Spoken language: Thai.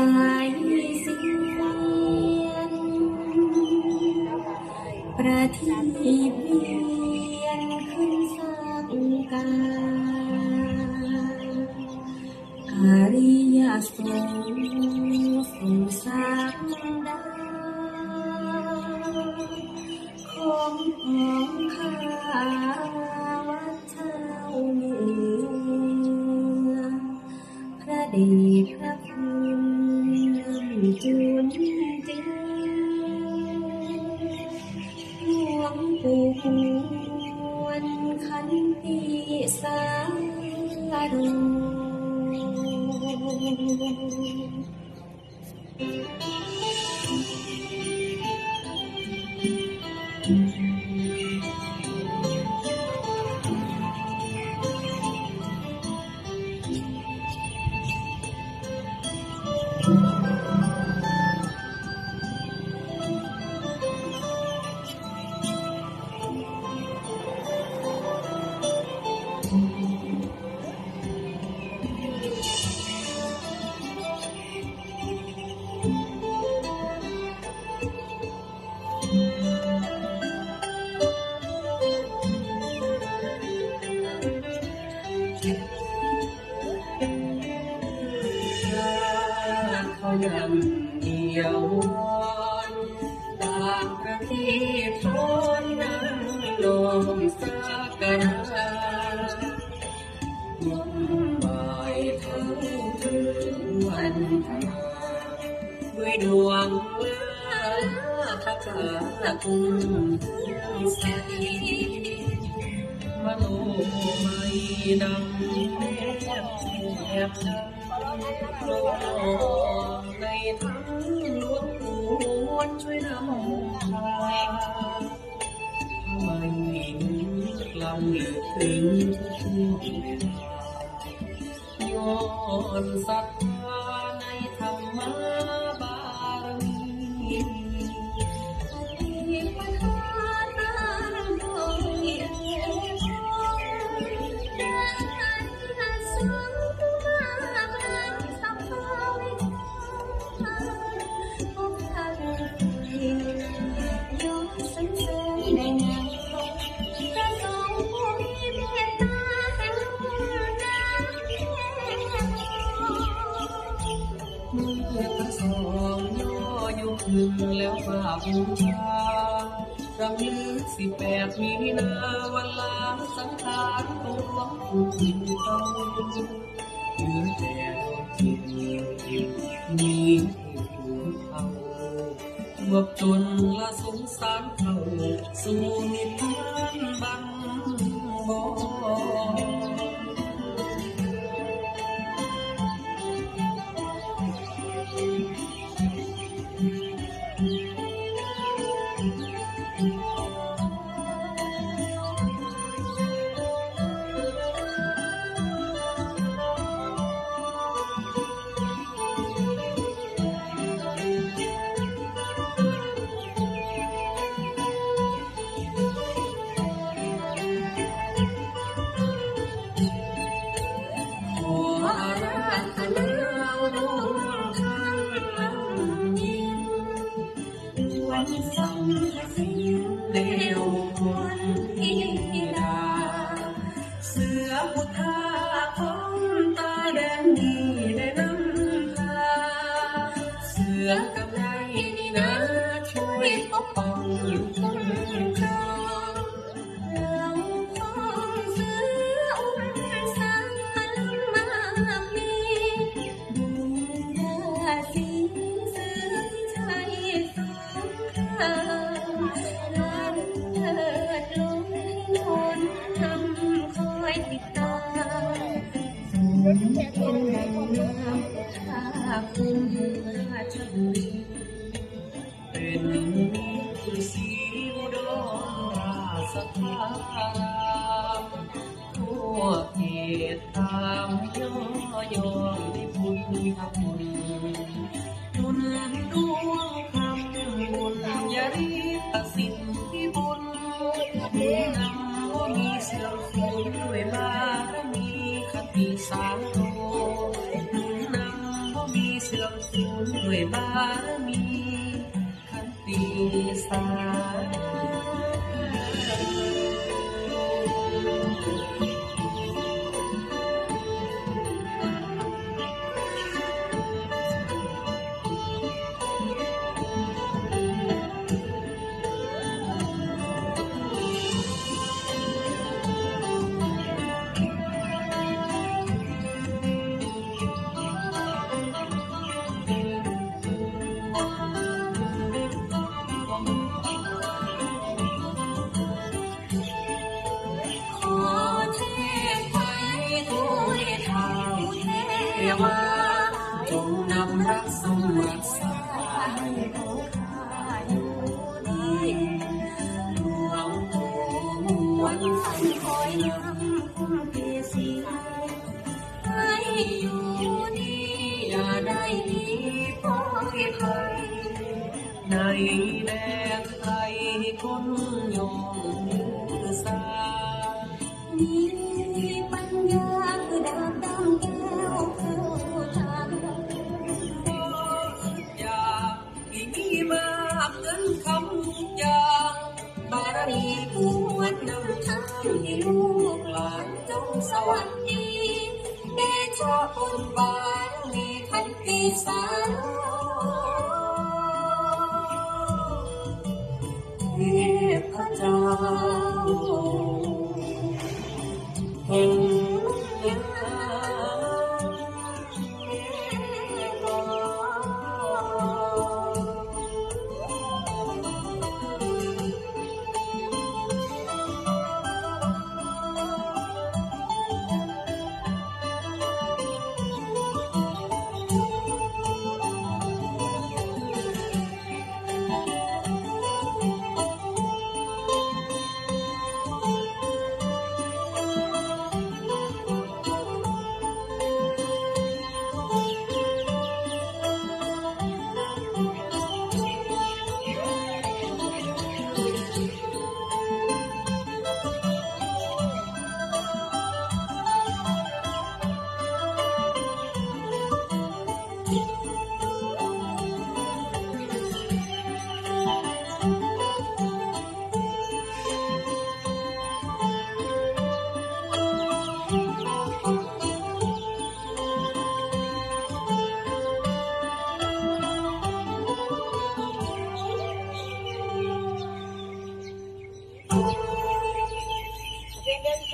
ายเสียงประทีปเวียนขึ้นสักกาอาริยสงฆ์สู่สักดาของของข้าวัดเท้าเมืองพระเดชพระคุณ จุนจิหลวงปู่หวนขั นำเดียวอนตามประทีปโทนนั้นลมสักการะมุ่ายเข้าถึงวันธนาด้วยดวงเลือดทักษะคุณใสมโนไม่นำแนบแนบใจ ถึงช่วงเวลาย้อนสัก อยกขึ้นแล้วกราบูชารำลึกสิบแปดมีนาวันลาสังขารของหลวงปู่เขาเหลือแต่ดวงจิตมีให้ถูกเขาบวบจนละสงสารเขาสู่นิพพานบังบอาแดงนี่ไเป็นดังน้ำข้าภูมิราชบุรีเป็นสีอุดรราชธารทั่วเขตตามย่อยอนที่บุญทำบุญจุนดวงคำบุญยาริตสิน มีสาวโตนำบ่มีเสื่อมสูญด้วยบารมีขันตีสา เทวาจงนำรักสมรักษาให้เราข้าอยู่ดีหลวงปู่มวันลฝันคอยนำคุณเพียสีให้อยู่ดีอย่าได้หนีพ้อยภัยในแดนไทยคนยอง คนญบารมีทันติสาเทพเจ้าเห็น